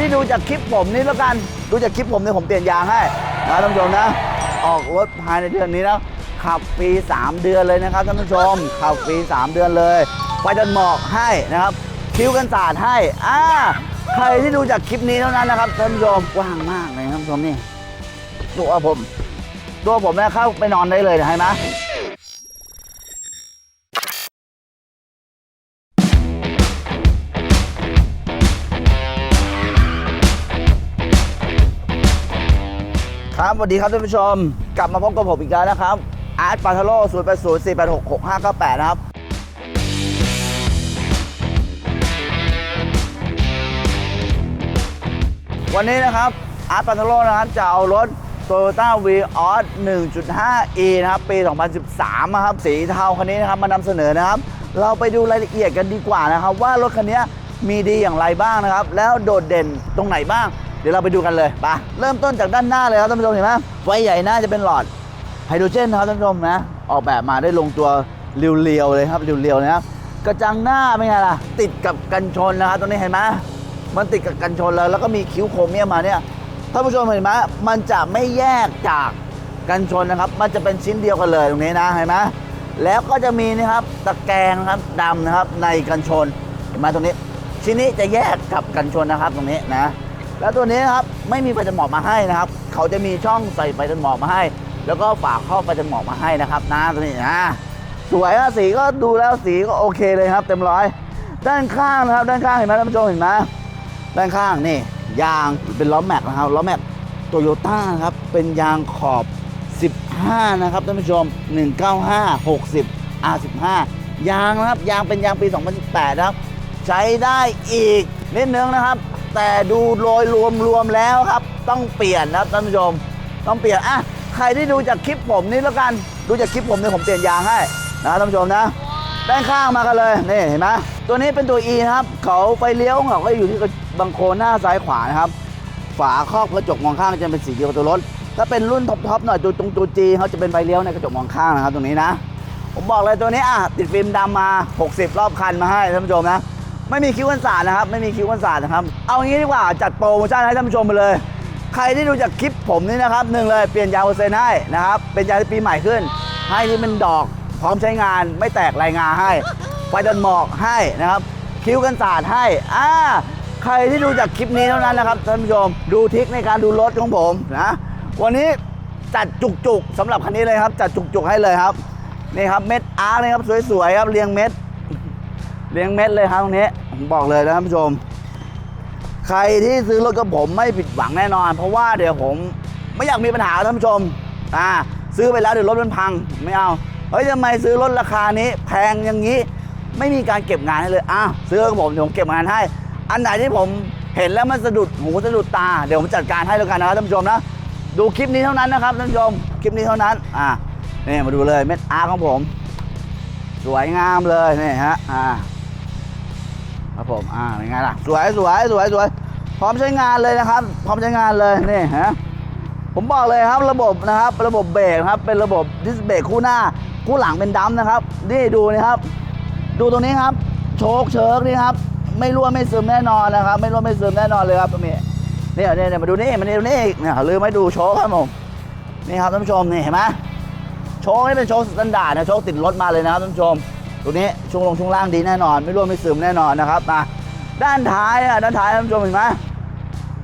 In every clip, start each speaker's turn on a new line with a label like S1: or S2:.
S1: ที่ดูจากคลิปผมนี่แล้วกัน ดูจากคลิปผมเนี่ยผมเปลี่ยนยางให้นะท่านผู้ชมนะ ออกรถภายในเดือนนี้แล้วขับฟรี3 เดือนเลยนะครับท่านผู้ชม ขับฟรี3 เดือนเลยไฟดันหมอกให้นะครับคิ้วกันสาดให้อ่าใครที่ดูจากคลิปนี้เท่านั้นนะครับท่านผู้ชมกว้างมากเลยครับท่านผู้ชมนี่ตัวผม ตัวผมเนี่ยเข้าไปนอนได้เลยนะเห็นไหม ครับสวัสดีครับท่านผู้ชม กลับมาพบกับผมอีกแล้วนะครับ อาร์ตปาทโร่ศูนย์แปดศูนย์สี่แปดหกหกห้าเก้าแปดนะครับวันนี้นะครับอาร์ตปาทโร่นะครับจะเอารถ Toyota v ีออส 1.5e นะครับ ปี 2013นะครับ สีเทาคันนี้นะครับมานำเสนอนะครับ เราไปดูรายละเอียดกันดีกว่านะครับ ว่ารถคันนี้มีดีอย่างไรบ้างนะครับ แล้วโดดเด่นตรงไหนบ้าง ดี๋ยวเราไปดูกันเลยไปเริ่มต้นจากด้านหน้าเลยครับท่านผู้ชมเห็นไหมไฟใหญ่หน้าจะเป็นหลอดไฮโดรเจนครับท่านผู้ชมนะ ออกแบบมาได้ลงตัวเรียวๆเลยครับเรียวๆนะครับกระจังหน้าเป็นไงล่ะ ติดกับกันชนนะครับตรงนี้เห็นไหมมันติดกับกันชนเลยแล้วก็มีคิ้วโครเมียมมาเนี่ยท่านผู้ชมเห็นไหมมันจะไม่แยกจากกันชนนะครับ มันจะเป็นชิ้นเดียวกันเลยตรงนี้นะเห็นไหมแล้วก็จะมีนะครับตะแกรงนะครับดำนะครับในกันชนเห็นไหมตรงนี้ชิ้นนี้จะแยกกับกันชนนะครับตรงนี้นะ แล้วตัวนี้นะครับไม่มีไฟจนหมอกมาให้นะครับ เขาจะมีช่องใส่ไฟจนหมอกมาให้ แล้วก็ฝาครอบไฟจนหมอกมาให้นะครับนะตัวนี้นะสวยอะสีก็ดูแล้วสีก็โอเคเลยครับ เต็มร้อย ด้านข้างนะครับ ด้านข้างเห็นไหมท่านผู้ชมเห็นไหมด้านข้างนี่ยางเป็นล้อแม็กนะครับล้อแม็กโตโยต้าครับเป็นยางขอบ 15 นะครับท่านผู้ชม 195 60 R15 ยางนะครับยางเป็นยางปี 2018 นะครับ ใช้ได้อีกนิดนึงนะครับ แต่ดูโดยรวมๆแล้วครับ ต้องเปลี่ยนนะครับท่านผู้ชม ต้องเปลี่ยนอะใครที่ดูจากคลิปผมนี่แล้วกัน ดูจากคลิปผมเนี่ยผมเปลี่ยนยางให้นะท่านผู้ชมนะด้านข้างมากันเลยนี่เห็นไหมตัวนี้เป็นตัว E นะครับเขาไฟเลี้ยวเขาก็อยู่ที่บังโคนหน้าซ้ายขวานะครับ ฝาครอบกระจกมองข้างจะเป็นสีเดียวกับตัวรถถ้าเป็นรุ่นท็อปๆหน่อยตัวตรงตัว G เขาจะเป็นไฟเลี้ยวในกระจกมองข้างนะครับตรงนี้นะ ผมบอกเลยตัวนี้อะติดฟิล์มดำมา 60 รอบคันมาให้ท่านผู้ชมนะ ไม่มีคิวกันสาดนะครับ ไม่มีคิวกันสาดนะครับ เอางี้ดีกว่าจัดโปรโมชั่นให้ท่านผู้ชมไปเลย ใครที่ดูจากคลิปผมนี่นะครับหนึ่งเลยเปลี่ยนยางเปอเซนให้นะครับเป็นยางที่ปีใหม่ขึ้น ให้ที่เป็นดอกพร้อมใช้งานไม่แตกรายงานให้ไฟดันหมอกให้นะครับ คิ้วกันสาดให้อ่าใครที่ดูจากคลิปนี้เท่านั้นนะครับท่านผู้ชมดูทิคในการดูรถของผมนะวันนี้จัดจุกๆสำหรับคันนี้เลยครับ จัดจุกๆให้เลยครับนี่ครับเม็ดอาร์นี่ครับสวยๆครับเรียงเม็ด เรียงเม็ดเลยครับตรงนี้ผมบอกเลยนะท่านผู้ชม ใครที่ซื้อรถกับผมไม่ผิดหวังแน่นอน เพราะว่าเดี๋ยวผมไม่อยากมีปัญหากับท่านผู้ชมอ่าซื้อไปแล้วเดี๋ยวรถมันพังไม่เอาเฮ้ยทำไมซื้อรถราคานี้ แพงอย่างนี้ไม่มีการเก็บงานให้เลยอะซื้อกับผมเดี๋ยวผมเก็บงานให้ อันไหนที่ผมเห็นแล้วมันสะดุดหูสะดุดตาเดี๋ยวผมจัดการให้แล้วกันนะครับท่านผู้ชมนะดูคลิปนี้เท่านั้นนะครับท่านผู้ชมคลิปนี้เท่านั้นอ่านี่มาดูเลยเม็ดอาร์ของผม สวยงามเลยนี่ฮะอ่า ครับผมอ่าเป็นไงล่ะสวยสวยสวยสวยพร้อมใช้งานเลยนะครับ พร้อมใช้งานเลยนี่ฮะผมบอกเลยครับระบบนะครับ ระบบเบรกครับ เป็นระบบดิสเบรกคู่หน้า คู่หลังเป็นดัมนะครับนี่ดูนะครับ ดูตรงนี้ครับ โชคเชิร์กนี่ครับ ไม่รั่วไม่ซึมแน่นอนนะครับ ไม่รั่วไม่ซึมแน่นอนเลยครับตรงนี้เนี่ยเนี่ยเนี่ยมาดูนี่มาดูนี่เนี่ยลืมไม่ดูโชคครับผมนี่ครับท่านผู้ชมนี่เห็นไหมโชคนี่เป็นโชคสแตนดาร์ดนะโชคติดรถมาเลยนะครับท่านผู้ชม ตัวนี้ช่วงลงช่วงล่างดีแน่นอน ไม่ร่วงไม่ซึมแน่นอนนะครับมาด้านท้ายอะด้านท้ายท่านผู้ชมเห็นไหม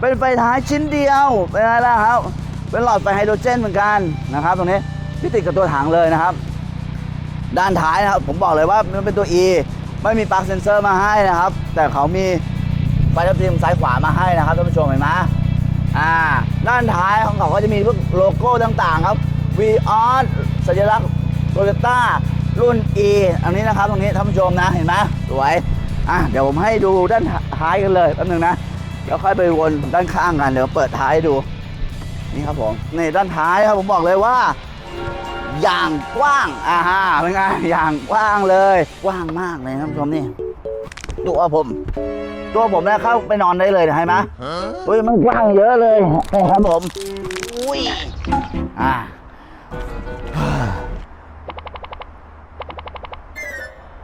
S1: เป็นไฟท้ายชิ้นเดียวเป็นอะไงล่ะครับ เป็นหลอดไฟไฮโดรเจนเหมือนกันนะครับ ตรงนี้ที่ติดกับตัวถังเลยนะครับ ด้านท้ายนะครับ ผมบอกเลยว่ามันเป็นตัว E ไม่มีปลั๊กเซนเซอร์มาให้นะครับ แต่เขามีไฟทับทิมซ้ายขวามาให้นะครับท่านผู้ชมเห็นไหมอ่าด้านท้ายของเขาก็จะมีพวกโลโก้ต่างๆ ครับ v ีออสสัญลักษณ์โตโยต้า รุ่น E อันนี้นะครับตรงนี้ท่านผู้ชมนะเห็นไหมสวยอะเดี๋ยวผมให้ดูด้านท้ายกันเลยแป๊บนึงนะแล้วค่อยไปวนด้านข้างกันเดี๋ยวเปิดท้ายให้ดูนี่ครับผมนี่ด้านท้ายครับผมบอกเลยว่าอย่างกว้างอ่าฮะเป็นไงอย่างกว้างเลยกว้างมากเลยท่านผู้ชมนี่ตัวผม ตัวผมเนี่ยเข้าไปนอนได้เลยนะเห็นไหมอุ้ยมันกว้างเยอะเลยนี่ครับผมอุ้ยอ่า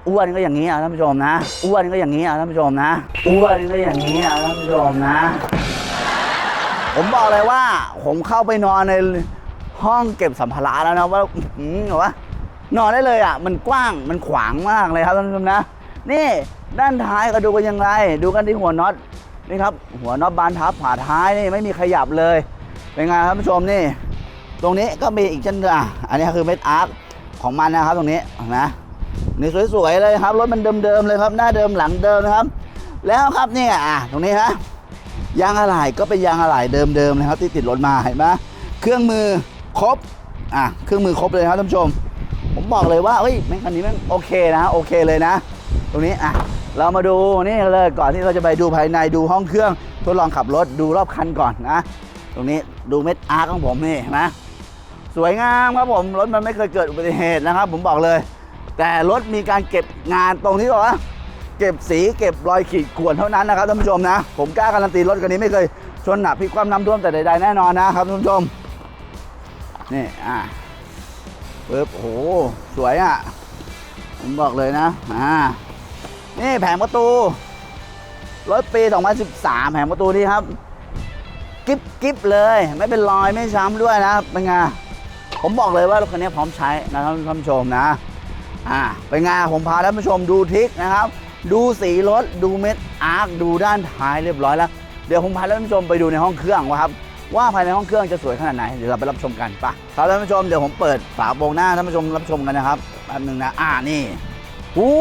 S1: อ้วนก็อย่างนี้อะท่านผู้ชมนะ อ้วนก็อย่างนี้อะท่านผู้ชมนะ อ้วนก็อย่างนี้อะท่านผู้ชมนะ ผมบอกเลยว่า ผมเข้าไปนอนในห้องเก็บสัมภาระแล้วนะว่าหือแบบว่านอนได้เลยอะ มันกว้างมันขวางมากเลยครับท่านผู้ชมนะ นี่ด้านท้ายก็ดูกันยังไงดูกันที่หัวน็อตนี่ครับ หัวน็อตบานทับฝาท้ายนี่ไม่มีขยับเลยเป็นไงครับท่านผู้ชมนี่ ตรงนี้ก็มีอีกเช่นเดียวอะอันนี้คือเม็ดอาร์คของมันนะครับตรงนี้นะ นี่สวยๆเลยครับ รถมันเดิมๆเลยครับ หน้าเดิมหลังเดิมนะครับ แล้วครับเนี่ยอะตรงนี้ฮะยางอะไหล่ก็เป็นยางอะไหล่เดิมๆนะครับ ที่ติดรถมาเห็นไหมเครื่องมือครบอะเครื่องมือครบเลยครับท่านผู้ชม ผมบอกเลยว่าเฮ้ยแม่งคันนี้แม่งโอเคนะโอเคเลยนะ ตรงนี้อะเรามาดูนี่เลยก่อนที่เราจะไปดูภายในดูห้องเครื่องทดลองขับรถดูรอบคันก่อนนะ ตรงนี้ดูเม็ดอาร์ของผมนี่นไหมสวยงามครับผมรถมันไม่เคยเกิดอุบัติเหตุนะครับ ผมบอกเลย แต่รถมีการเก็บงานตรงที่บอกว่าเก็บสีเก็บรอยขีดข่วนเท่านั้นนะครับท่านผู้ชมนะ ผมกล้าการันตีรถคันนี้ไม่เคยชนหนักพลิกความน้ำท่วมแต่ใดๆแน่นอนนะครับท่านผู้ชมนี่อะปึ๊บโอ้โหสวยอะผมบอกเลยนะอ่านี่แผงประตูรถปี 2013 แผงประตูนี่ครับ กิ๊บกิ๊บเลย ไม่เป็นรอยไม่ช้ำด้วยนะเป็นไงผมบอกเลยว่ารถคันนี้พร้อมใช้นะท่านผู้ชมนะ อ่าเป็นไงผมพาท่านผู้ชมดูทิกนะครับ ดูสีรถ ดูเม็ดอาร์คดูด้านท้ายเรียบร้อยแล้ว เดี๋ยวผมพาท่านผู้ชมไปดูในห้องเครื่องว่าครับว่าภายในห้องเครื่องจะสวยขนาดไหนเดี๋ยวเราไปรับชมกันปะครับท่านผู้ชมเดี๋ยวผมเปิดฝาโปรงหน้าท่านผู้ชมรับชมกันนะครับแป๊บหนึงนะอ่านี่อู้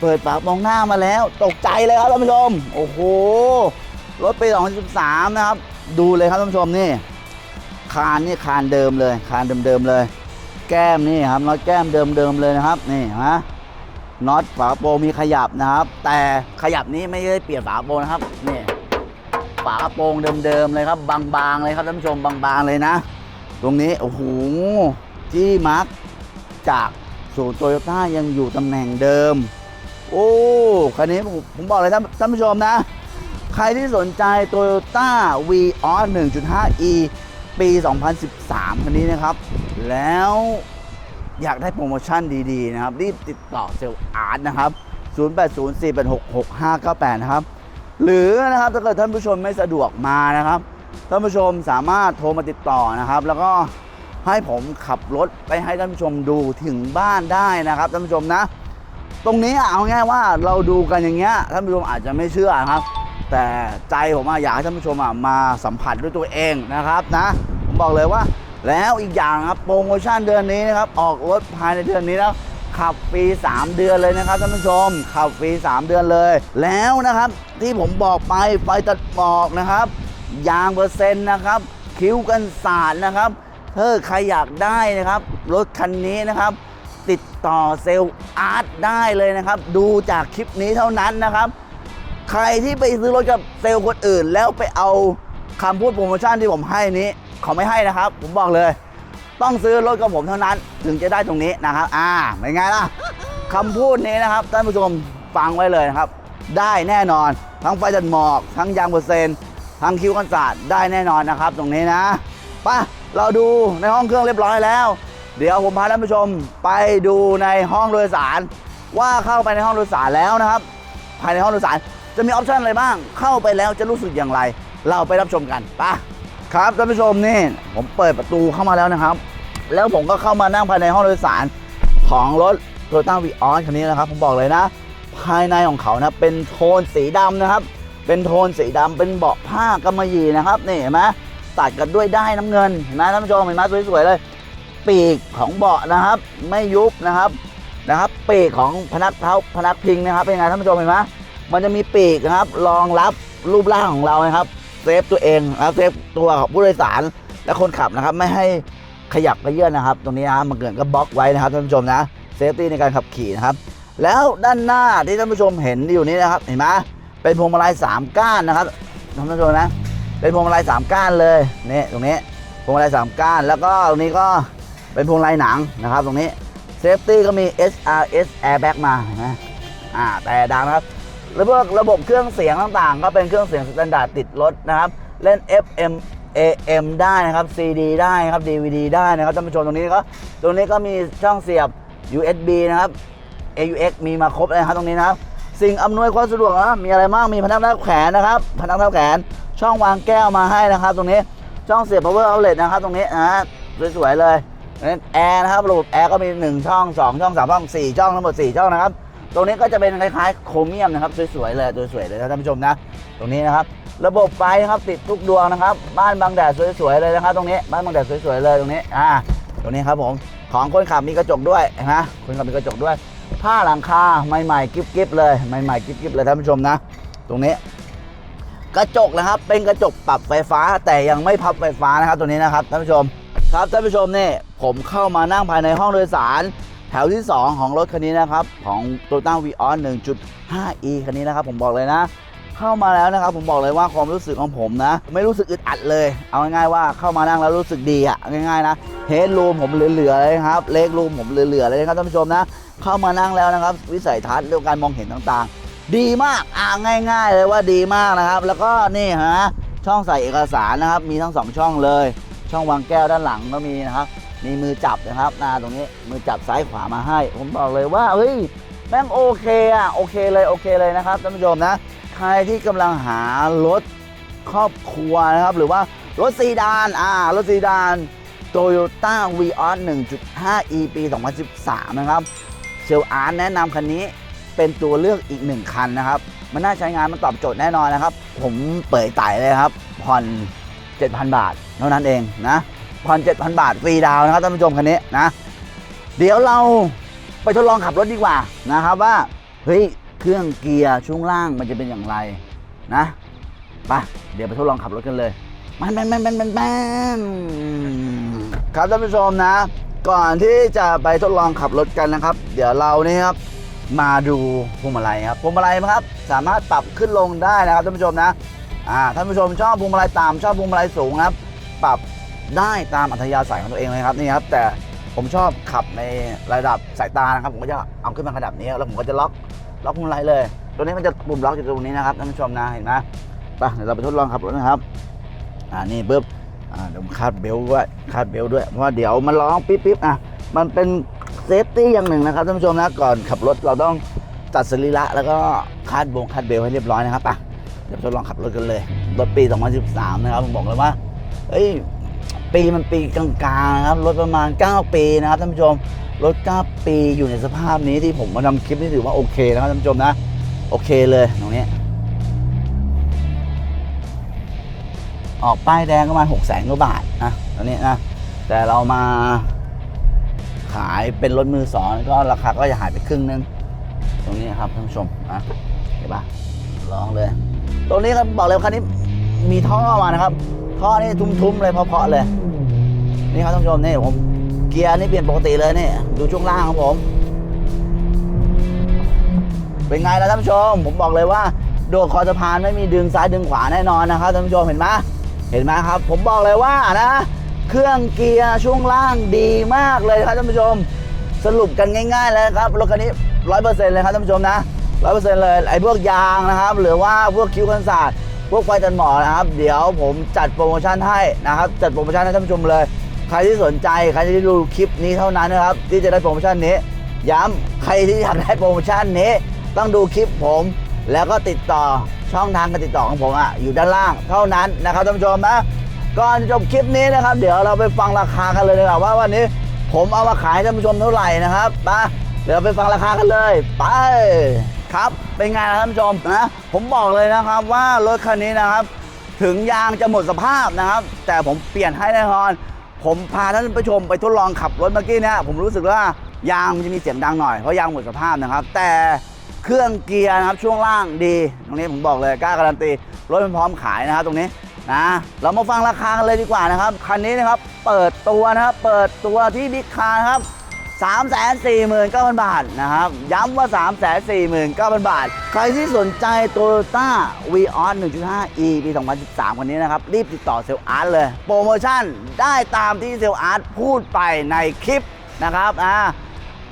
S1: เปิดฝาโปรงหน้ามาแล้ว ตกใจเลยครับท่านผู้ชม โอ้โหรถปี 2013 นะครับ ดูเลยครับท่านผู้ชมนี่ คานนี่คานเดิมเลย คานเดิมๆเลย แก้มนี่ครับน็อตแก้มเดิมๆเลยนะครับนี่ฮะน็อตฝาโปรมีขยับนะครับ แต่ขยับนี้ไม่ได้เปลี่ยนฝาโปรนะครับนี่ฝาโปรงเดิมๆเลยครับ บางๆเลยครับท่านผู้ชมบางๆเลยนะ ตรงนี้โอ้โหจี้มาร์กจากศูนย์โตโยต้ายังอยู่ตำแหน่งเดิม โอ้คันนี้ผมผมบอกเลยท่านท่านผู้ชมนะ ใครที่สนใจ Toyota v ีออส 1.5e ปี 2013 คันนี้นะครับ แล้วอยากได้โปรโมชั่นดีๆนะครับ รีบติดต่อเซลล์อาร์ตนะครับ 0804866598 นะครับ หรือนะครับถ้าเกิดท่านผู้ชมไม่สะดวกมานะครับ ท่านผู้ชมสามารถโทรมาติดต่อนะครับ แล้วก็ให้ผมขับรถไปให้ท่านผู้ชมดูถึงบ้านได้นะครับท่านผู้ชมนะ ตรงนี้เอาง่ายว่าเราดูกันอย่างเงี้ยท่านผู้ชมอาจจะไม่เชื่อครับ แต่ใจผมอยากให้ท่านผู้ชมมาสัมผัสด้วยตัวเองนะครับนะผมบอกเลยว่า แล้วอีกอย่างครับโปรโมชั่นเดือนนี้นะครับออกรถภายในเดือนนี้แล้วขับฟรี 3 เดือนเลยนะครับท่านผู้ชม ขับฟรี 3 เดือนเลย แล้วนะครับที่ผมบอกไปไฟตัดหมอกนะครับ ยางเปอร์เซ็นต์นะครับ คิ้วกันสาดนะครับถ้าใครอยากได้นะครับรถคันนี้นะครับ ติดต่อเซลล์อาร์ตได้เลยนะครับ ดูจากคลิปนี้เท่านั้นนะครับ ใครที่ไปซื้อรถกับเซลล์คนอื่นแล้วไปเอา คำพูดโปรโมชั่นที่ผมให้นี้เขาไม่ให้นะครับ ผมบอกเลย ต้องซื้อรถกับผมเท่านั้น ถึงจะได้ตรงนี้นะครับ อ่าเป็นไงล่ะคำพูดนี้นะครับท่านผู้ชมฟังไว้เลยนะครับ ได้แน่นอน ทั้งไฟดันหมอก ทั้งยางเปอร์เซ็นต์ทั้งคิ้วกันศาสตร์ได้แน่นอนนะครับ ตรงนี้นะป่ะเราดูในห้องเครื่องเรียบร้อยแล้ว เดี๋ยวผมพาท่านผู้ชมไปดูในห้องโดยสาร ว่าเข้าไปในห้องโดยสารแล้วนะครับ ภายในห้องโดยสารจะมีออปชันอะไรบ้าง เข้าไปแล้วจะรู้สึกอย่างไร เราไปรับชมกันปะครับท่านผู้ชมนี่ ผมเปิดประตูเข้ามาแล้วนะครับ แล้วผมก็เข้ามานั่งภายในห้องโดยสารของรถ Toyota v ีออสคันนี้นะครับ ผมบอกเลยนะ ภายในของเขานะเป็นโทนสีดำนะครับ เป็นโทนสีดำเป็นเบาะผ้ากำมะหยี่นะครับนี่เห็นไหมตัดกันด้วยได้น้ำเงินเห็นไหมท่านผู้ชมเห็นไหมสวยๆเลย ปีกของเบาะนะครับ ไม่ยุบนะครับนะครับปีกของพนักเท้าพนักพิงนะครับเป็นไงท่านผู้ชมเห็นไหมมันจะมีปีกนะครับรองรับรูปร่างของเรานะครับ เซฟตัวเองนะเซฟตัวของผู้โดยสารและคนขับนะครับ ไม่ให้ขยับกระเยื่อนนะครับ ตรงนี้นะมันเกิดก็บล็อกไว้นะครับท่านผู้ชมนะเซฟตี้ในการขับขี่นะครับ แล้วด้านหน้าที่ท่านผู้ชมเห็นอยู่นี้นะครับ เห็นไหมเป็นพวงมาลัยสามก้านนะครับท่านผู้ชมนะ เป็นพวงมาลัยสามก้านเลยนี่ตรงนี้พวงมาลัยสามก้าน แล้วก็ตรงนี้ก็เป็นพวงมาลัยหนังนะครับ ตรงนี้เซฟตี้ก็มี SRS airbag มาเห็นไหมอ่าแต่ดังนะครับ แล้วพวกระบบเครื่องเสียงต่างๆ ก็เป็นเครื่องเสียงสแตนดาร์ดติดรถนะครับ เล่น FM AM ได้นะครับ CD ได้นะครับ DVD ได้นะครับท่านผู้ชมตรงนี้ก็ตรงนี้ก็มีช่องเสียบ USB นะครับ AUX มีมาครบเลยครับตรงนี้นะครับ สิ่งอำนวยความสะดวกนะมีอะไรบ้างมีพนักทับแขนนะครับ พนักทับแขนช่องวางแก้วมาให้นะครับ ตรงนี้ช่องเสียบ power outlet นะครับ ตรงนี้นะฮะสวยๆเลยแอร์นะครับระบบแอร์ก็มี 1 ช่อง 2 ช่อง 3 ช่อง 4 ช่องทั้งหมด 4 ช่องนะครับ ตรงนี้ก็จะเป็นคล้ายๆโครเมียมนะครับสวยๆเลยสวยๆเลยนะท่านผู้ชมนะ ตรงนี้นะครับ ระบบไฟครับติดทุกดวงนะครับ บ้านบางแดดสวยๆเลยนะครับ ตรงนี้บ้านบางแดดสวยๆเลยตรงนี้อ่าตรงนี้ครับผมของคนขับมีกระจกด้วยนะคนขับมีกระจกด้วย ผ้าหลังคาใหม่ๆกิ๊บๆเลยใหม่ๆกิ๊บๆเลยท่านผู้ชมนะ ตรงนี้ กระจกนะครับเป็นกระจกปรับไฟฟ้าแต่ยังไม่พับไฟฟ้านะครับ ตัวนี้นะครับท่านผู้ชมครับท่านผู้ชมนี่ผมเข้ามานั่งภายในห้องโดยสาร แถวที่ 2 ของรถคันนี้นะครับ ของ t o y o t a v ีออ 1.5e คันนี้นะครับ ผมบอกเลยนะ เข้ามาแล้วนะครับ ผมบอกเลยว่าความรู้สึกของผมนะ ไม่รู้สึกอึดอัดเลย เอาง่ายๆว่าเข้ามานั่งแล้วรู้สึกดีอะง่ายๆนะเฮดรูมผมเหลือๆเลยครับเลกรูมผมเหลือๆเลยนะครับท่านผู้ชมนะ เข้ามานั่งแล้วนะครับ วิสัยทัศน์เรื่องการมองเห็นต่างๆ ดีมากอ่าง่าย ๆ เลยว่าดีมากนะครับ แล้วก็นี่ฮะช่องใส่เอกสารนะครับ มีทั้งสองช่องเลย ช่องวางแก้วด้านหลังก็มีนะครับ มีมือจับนะครับนาตรงนี้มือจับซ้ายขวามาให้ ผมบอกเลยว่าเฮ้ยแม่งโอเคอะโอเคเลยโอเคเลยนะครับท่านผู้ชมนะ ใครที่กำลังหารถครอบครัวนะครับ หรือว่ารถซีดานอ่ารถซีดาน Toyota v ีออ 1.5e ปี 2013 นะครับเซลอาร์แนะนำคันนี้เป็นตัวเลือกอีกหนึ่งคันนะครับ มันน่าใช้งานมันตอบโจทย์แน่นอนนะครับ ผมเปิดไต่เลยครับ ผ่อน 7,000 บาท เท่านั้นเองนะ ผ่อน7,000 บาทฟรีดาวนะครับท่านผู้ชมคันนี้นะ เดี๋ยวเราไปทดลองขับรถดีกว่านะครับว่าเฮ้ยเครื่องเกียร์ช่วงล่างมันจะเป็นอย่างไรนะไปเดี๋ยวไปทดลองขับรถกันเลยมันแมนแมนแมนแมนแมนครับท่านผู้ชมนะ ก่อนที่จะไปทดลองขับรถกันนะครับ เดี๋ยวเรานี่ครับมาดูพวงมาลัยครับพวงมาลัยครับ สามารถปรับขึ้นลงได้นะครับท่านผู้ชมนะอ่าท่านผู้ชมชอบพวงมาลัยต่ำชอบพวงมาลัยสูงนะครับ ปรับ ได้ตามอัธยาศัยของตัวเองเลยครับนี่ครับ แต่ผมชอบขับในระดับสายตานะครับ ผมก็จะเอาขึ้นมาระดับนี้ แล้วผมก็จะล็อกล็อกพวงมาลัยเลย ตัวนี้มันจะปุ่มล็อกอยู่ตรงนี้นะครับท่านผู้ชมนะเห็นไหมไปเดี๋ยวเราไปทดลองขับรถนะครับ อ่านี่ปุ๊บอ่าเดี๋ยวผมคาดเบลต์ด้วยคาดเบลต์ด้วยเพราะว่าเดี๋ยวมันร้องปิ๊บปิ๊บอะมันเป็นเซฟตี้อย่างหนึ่งนะครับท่านผู้ชมนะก่อนขับรถเราต้องตัดสรีระแล้วก็คาดบงคาดเบลต์ให้เรียบร้อยนะครับไปเดี๋ยวทดลองขับรถกันเลยรถปี 2013 นะครับผมบอกเลยว่าเอ้ย ปีมันปีกลางๆนะครับรถประมาณ 9 ปีนะครับท่านผู้ชมรถ 9 ปีอยู่ในสภาพนี้ที่ผมมาทำคลิปนี่ถือว่าโอเคนะครับท่านผู้ชมนะโอเคเลยตรงนี้ ออกป้ายแดงประมาณหกแสนกว่าบาทนะตอนนี้นะแต่เรามาขายเป็นรถมือสองก็ราคาก็จะหายไปครึ่งนึง ตรงนี้ครับท่านผู้ชมนะเห็นปะลองเลย ตรงนี้ครับบอกเลยคันนี้มีท่อมานะครับ ท่อนี่ทุ้มๆเลยเพาะๆเลย นี่ครับท่านผู้ชมนี่ผมเกียร์นี่เปลี่ยนปกติเลยนี่ดูช่วงล่างของผม เป็นไงล่ะท่านผู้ชม ผมบอกเลยว่า โดดคอสะพานไม่มีดึงซ้ายดึงขวาแน่นอนนะครับท่านผู้ชมเห็นไหมเห็นไหมครับ ผมบอกเลยว่านะ เครื่องเกียร์ช่วงล่างดีมากเลยครับท่านผู้ชม สรุปกันง่ายๆเลยครับรถคันนี้ร้อยเปอร์เซ็นต์เลยครับท่านผู้ชมนะร้อยเปอร์เซ็นต์เลยไอ้พวกยางนะครับ หรือว่าพวกคิ้วกันศาสตร์ พวกไฟตันหมอนะครับ เดี๋ยวผมจัดโปรโมชั่นให้นะครับ จัดโปรโมชั่นให้ท่านผู้ชมเลย ใครที่สนใจใครที่ดูคลิปนี้เท่านั้นนะครับ ที่จะได้โปรโมชั่นนี้ ย้ำใครที่อยากได้โปรโมชั่นนี้ ต้องดูคลิปผม แล้วก็ติดต่อช่องทางการติดต่อของผมอะอยู่ด้านล่างเท่านั้นนะครับท่านผู้ชมนะก่อนจบคลิปนี้นะครับ เดี๋ยวเราไปฟังราคากันเลยดีกว่าว่าวันนี้ผมเอามาขายให้ท่านผู้ชมเท่าไหร่นะครับไปเดี๋ยวเราไปฟังราคากันเลย ไป ครับ เป็นไงล่ะท่านผู้ชมนะ ผมบอกเลยนะครับว่ารถคันนี้นะครับ ถึงยางจะหมดสภาพนะครับ แต่ผมเปลี่ยนให้แน่นอน ผมพาท่านผู้ชมไปทดลองขับรถเมื่อกี้เนี่ยผมรู้สึกว่ายางมันจะมีเสียงดังหน่อยเพราะยางหมดสภาพนะครับ แต่เครื่องเกียร์นะครับช่วงล่างดี ตรงนี้ผมบอกเลยกล้าการันตีรถมันพร้อมขายนะครับตรงนี้นะเรามาฟังราคากันเลยดีกว่านะครับ คันนี้นะครับ เปิดตัวนะครับ เปิดตัวที่บิ๊กคาร์ครับ 3 4 9 0 0 0 บาทนะครับ ย้ำว่า 3 4 9 0 0 0 บาท ใครที่สนใจ Toyota v ีออ 1.5e ปี 2013คนนี้นะครับ รีบติดต่อเซลล์อาร์ตเลย โปรโมชั่นได้ตามที่เซลล์อาร์ตพูดไปในคลิปนะครับอ่า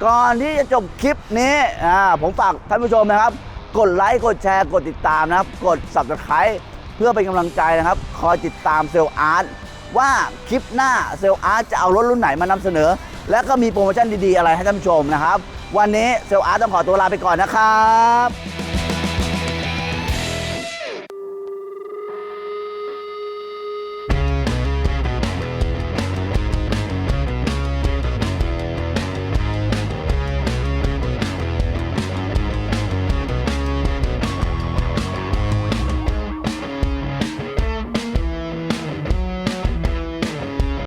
S1: ก่อนที่จะจบคลิปนี้อ่าผมฝากท่านผู้ชมนะครับ กดไลค์ กดแชร์ กดติดตามนะครับ กด subscribe เพื่อเป็นกำลังใจนะครับ คอยติดตามเซลล์อาร์ตว่าคลิปหน้าเซลล์อาร์ตจะเอารถรุ่นไหนมานำเสนอ และก็มีโปรโมชั่นดีๆอะไรให้ท่านผู้ชมนะครับ วันนี้เซลอาร์ตต้องขอตัวลาไปก่อนนะครับ